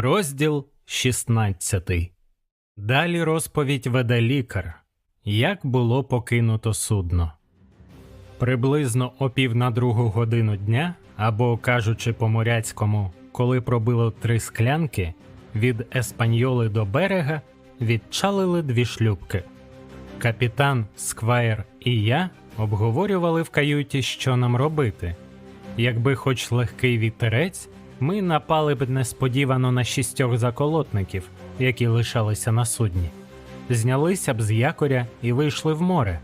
Розділ 16. Далі розповідь веде лікар. Як було покинуто судно. Приблизно о пів на другу годину дня, або кажучи по моряцькому, коли пробило три склянки, від Еспаньоли до берега відчалили дві шлюбки. Капітан, Сквайр і я обговорювали в каюті, що нам робити. Якби хоч легкий вітерець, ми напали б несподівано на шістьох заколотників, які лишалися на судні, знялися б з якоря і вийшли в море.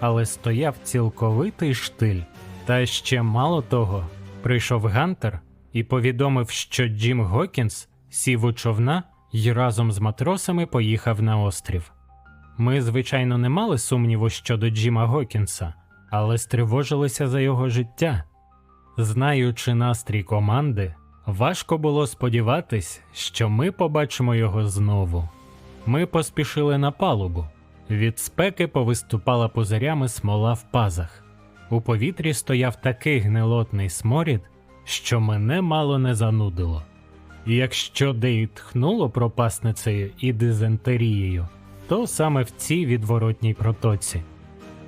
Але стояв цілковитий штиль. Та ще мало того, прийшов Гантер і повідомив, що Джим Гокінс сів у човна і разом з матросами поїхав на острів. Ми, звичайно, не мали сумніву щодо Джима Гокінса, але стривожилися за його життя. Знаючи настрій команди, важко було сподіватись, що ми побачимо його знову. Ми поспішили на палубу. Від спеки повиступала пузирями смола в пазах. У повітрі стояв такий гнилотний сморід, що мене мало не занудило. Якщо де тхнуло пропасницею і дизентерією, то саме в цій відворотній протоці.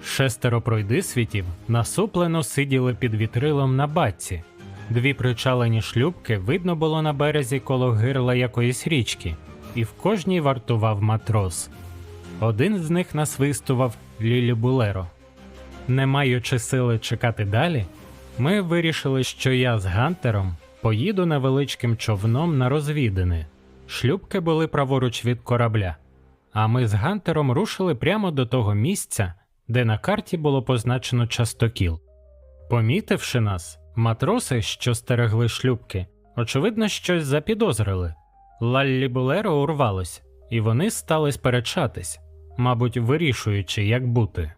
Шестеро пройдисвітів насуплено сиділи під вітрилом на батці. Дві причалені шлюбки видно було на березі коло гирла якоїсь річки, і в кожній вартував матрос. Один з них насвистував Лілі Булеро. Не маючи сили чекати далі, ми вирішили, що я з Гантером поїду невеличким човном на розвідини. Шлюбки були праворуч від корабля, а ми з Гантером рушили прямо до того місця, де на карті було позначено частокіл. Помітивши нас, матроси, що стерегли шлюбки, очевидно, щось запідозрили. Лаллі Булеро урвалось, і вони стали сперечатись, мабуть, вирішуючи, як бути.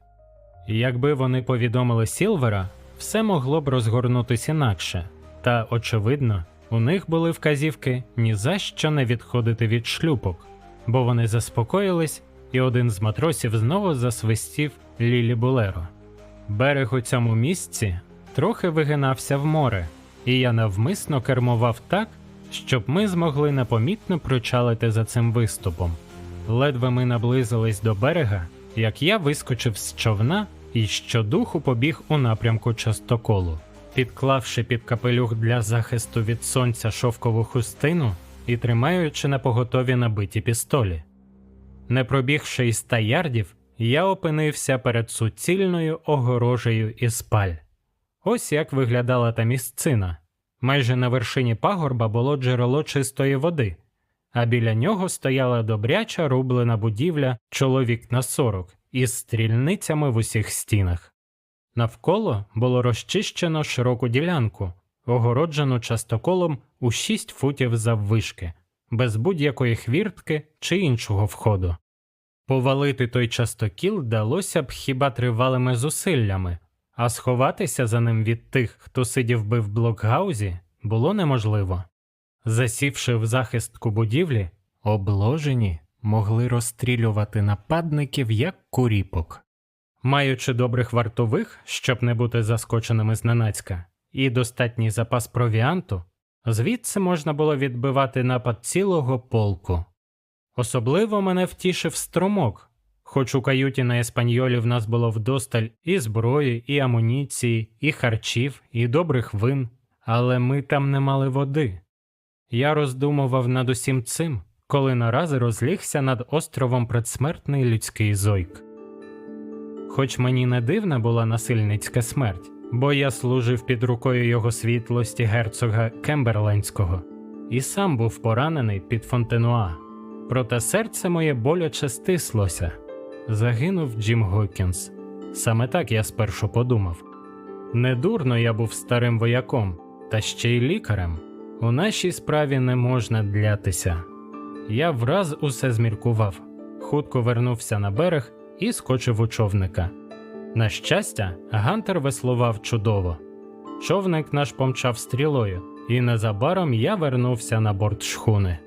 Якби вони повідомили Сілвера, все могло б розгорнутися інакше, та, очевидно, у них були вказівки ні за що не відходити від шлюпок, бо вони заспокоїлись, і один з матросів знову засвистів Лілі Булеро. Берег у цьому місці трохи вигинався в море, і я навмисно кермував так, щоб ми змогли непомітно причалити за цим виступом. Ледве ми наблизились до берега, як я вискочив з човна і щодуху побіг у напрямку частоколу, підклавши під капелюх для захисту від сонця шовкову хустину і тримаючи на поготові набиті пістолі. Не пробігши й ста ярдів, я опинився перед суцільною огорожею із паль. Ось як виглядала та місцина. Майже на вершині пагорба було джерело чистої води, а біля нього стояла добряча рублена будівля чоловік на сорок із стрільницями в усіх стінах. Навколо було розчищено широку ділянку, огороджену частоколом у шість футів заввишки, без будь-якої хвіртки чи іншого входу. Повалити той частокіл вдалося б хіба тривалими зусиллями, а сховатися за ним від тих, хто сидів би в блокгаузі, було неможливо. Засівши в захистку будівлі, обложені могли розстрілювати нападників як куріпок. Маючи добрих вартових, щоб не бути заскоченими зненацька, і достатній запас провіанту, звідси можна було відбивати напад цілого полку. Особливо мене втішив струмок, хоч у каюті на еспаньолі в нас було вдосталь і зброї, і амуніції, і харчів, і добрих вин, але ми там не мали води. Я роздумував над усім цим, коли нарази розлігся над островом предсмертний людський зойк. Хоч мені не дивна була насильницька смерть, бо я служив під рукою його світлості герцога Кемберлендського і сам був поранений під Фонтенуа. Проте серце моє боляче стислося. Загинув Джим Гокінс. Саме так я спершу подумав. Недурно я був старим вояком, та ще й лікарем. У нашій справі не можна длятися. Я враз усе зміркував, хутко вернувся на берег і скочив у човника. На щастя, Гантер веслував чудово. Човник наш помчав стрілою, і незабаром я вернувся на борт шхуни.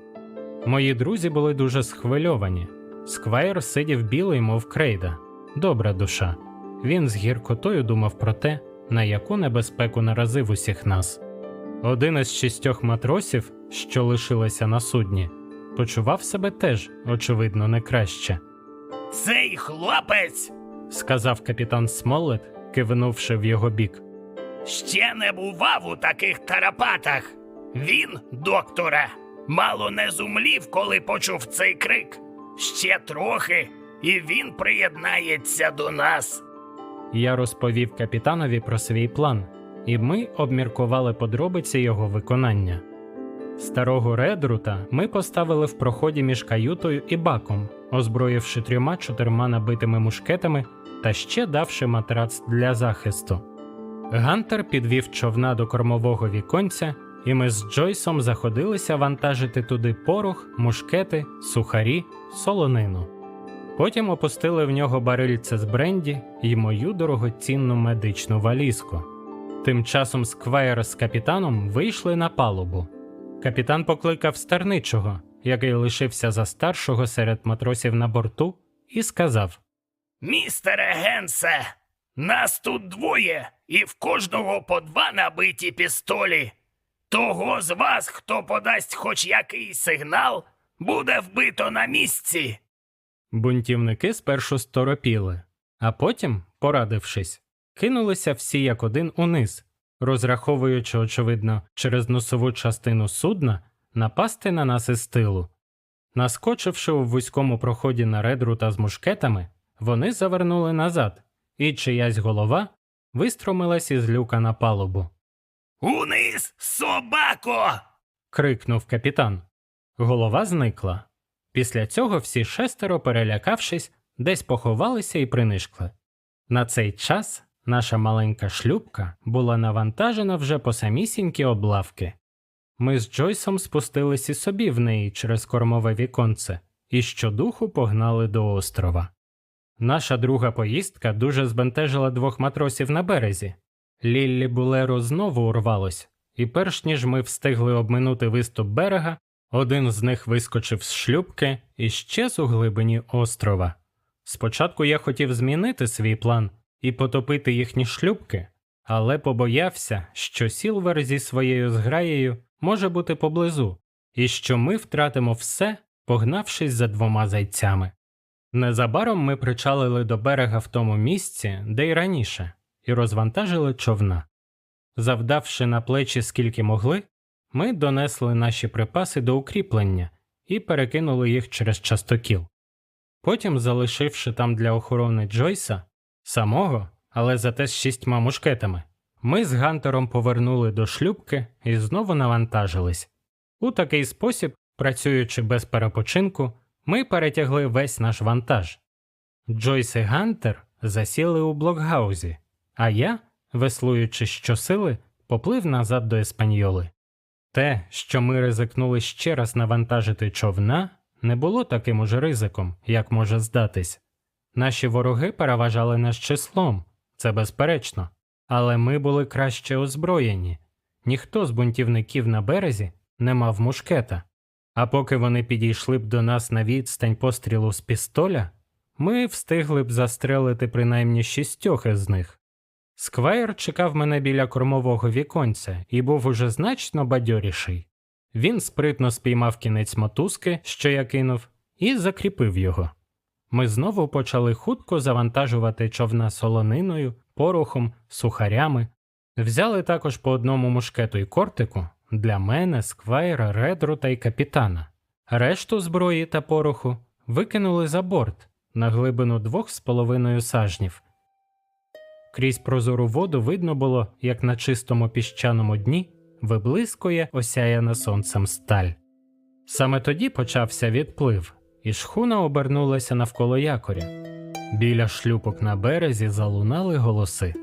Мої друзі були дуже схвильовані. Сквайр сидів білий, мов крейда, добра душа. Він з гіркотою думав про те, на яку небезпеку наразив усіх нас. Один із шістьох матросів, що лишилися на судні, почував себе теж, очевидно, не краще, Цей хлопець сказав капітан Смолет, кивнувши в його бік. ще не бував у таких тарапатах. Він, докторе, мало не зумлів, коли почув цей крик. Ще трохи, і він приєднається до нас. Я розповів капітанові про свій план, і ми обміркували подробиці його виконання. Старого редрута ми поставили в проході між каютою і баком, озброївши трьома чотирма набитими мушкетами та ще давши матрац для захисту. Гантер підвів човна до кормового віконця, і ми з Джойсом заходилися вантажити туди порох, мушкети, сухарі, солонину. Потім опустили в нього барильце з бренді і мою дорогоцінну медичну валізку. Тим часом Сквайр з капітаном вийшли на палубу. Капітан покликав старничого, який лишився за старшого серед матросів на борту, і сказав: Містере Генсе, нас тут двоє, і в кожного по два набиті пістолі. Того з вас, хто подасть хоч який сигнал, буде вбито на місці. Бунтівники спершу сторопіли, а потім, порадившись, кинулися всі як один униз, розраховуючи, очевидно, через носову частину судна напасти на нас із тилу. Наскочивши у вузькому проході на редрута з мушкетами, вони завернули назад, і чиясь голова вистромилась із люка на палубу. Униз, собако! крикнув капітан. Голова зникла. Після цього всі шестеро, перелякавшись, десь поховалися і принишкли. На цей час наша маленька шлюбка була навантажена вже по самісінькі облавки. Ми з Джойсом спустились і собі в неї через кормове віконце і щодуху погнали до острова. Наша друга поїздка дуже збентежила двох матросів на березі. Ліллі Булеро знову урвалось, і перш ніж ми встигли обминути виступ берега, один з них вискочив з шлюбки і щез у глибині острова. Спочатку я хотів змінити свій план і потопити їхні шлюбки, але побоявся, що Сілвер зі своєю зграєю може бути поблизу, і що ми втратимо все, погнавшись за двома зайцями. Незабаром ми причалили до берега в тому місці, де й раніше, і розвантажили човна. Завдавши на плечі скільки могли, ми донесли наші припаси до укріплення і перекинули їх через частокіл. Потім, залишивши там для охорони Джойса, самого, але зате з шістьма мушкетами, ми з Гантером повернули до шлюбки і знову навантажились. У такий спосіб, працюючи без перепочинку, ми перетягли весь наш вантаж. Джойс і Гантер засіли у блокгаузі, а я, веслуючи щосили, поплив назад до Еспаньоли. Те, що ми ризикнули ще раз навантажити човна, не було таким уже ризиком, як може здатись. Наші вороги переважали нас числом, це безперечно, але ми були краще озброєні. Ніхто з бунтівників на березі не мав мушкета. А поки вони підійшли б до нас на відстань пострілу з пістоля, ми встигли б застрелити принаймні шістьох із них. Сквайр чекав мене біля кормового віконця і був уже значно бадьоріший. Він спритно спіймав кінець мотузки, що я кинув, і закріпив його. Ми знову почали хутко завантажувати човна солониною, порохом, сухарями. Взяли також по одному мушкету і кортику для мене, сквайра, редру та й капітана. Решту зброї та пороху викинули за борт на глибину двох з половиною сажнів. Крізь прозору воду видно було, як на чистому піщаному дні виблискує осяяна сонцем сталь. Саме тоді почався відплив, і шхуна обернулася навколо якоря. Біля шлюпок на березі залунали голоси.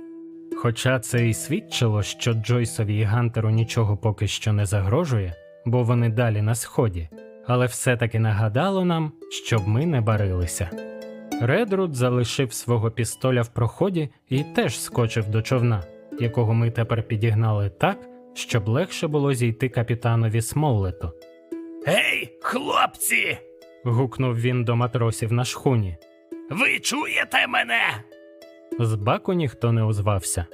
Хоча це і свідчило, що Джойсові і Гантеру нічого поки що не загрожує, бо вони далі на сході, але все-таки нагадало нам, щоб ми не барилися. Редруд залишив свого пістоля в проході і теж скочив до човна, якого ми тепер підігнали так, щоб легше було зійти капітанові Смоллету. Гей, хлопці! Гукнув він до матросів на шхуні. Ви чуєте мене? З баку ніхто не озвався.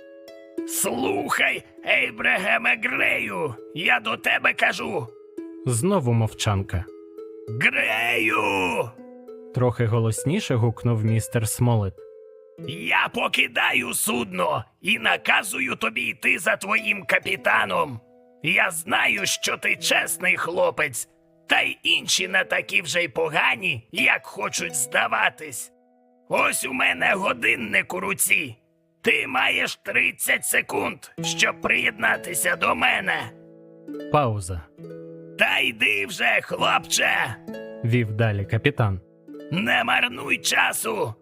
Слухай, Ейбрегеме Грею, я до тебе кажу. Знову мовчанка. Грею! Трохи голосніше гукнув містер Смолет. Я покидаю судно і наказую тобі йти за твоїм капітаном. Я знаю, що ти чесний хлопець, та й інші не такі вже й погані, як хочуть здаватись. Ось у мене годинник у руці. Ти маєш 30 секунд, щоб приєднатися до мене. Пауза. Та йди вже, хлопче, Вів далі капітан. Не марнуй часу.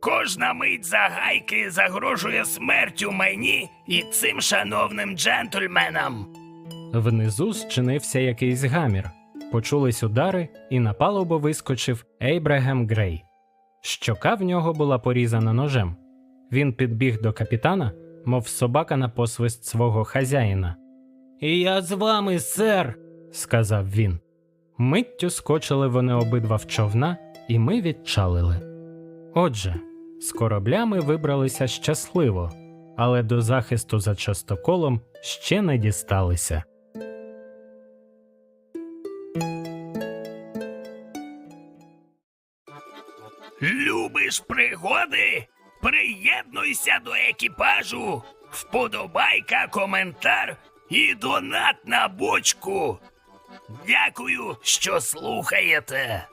Кожна мить загайки загрожує смертю мені і цим шановним джентльменам. Внизу зчинився якийсь гамір. Почулись удари, і на палубу вискочив Ейбрагем Грей. Щока в нього була порізана ножем. Він підбіг до капітана, мов собака на посвист свого хазяїна. І я з вами, сер, сказав він. Миттю скочили вони обидва в човна, і ми відчалили. Отже, з кораблями вибралися щасливо, але до захисту за частоколом ще не дісталися. Любиш пригоди? Приєднуйся до екіпажу. Вподобайка, коментар і донат на бочку. Дякую, що слухаєте.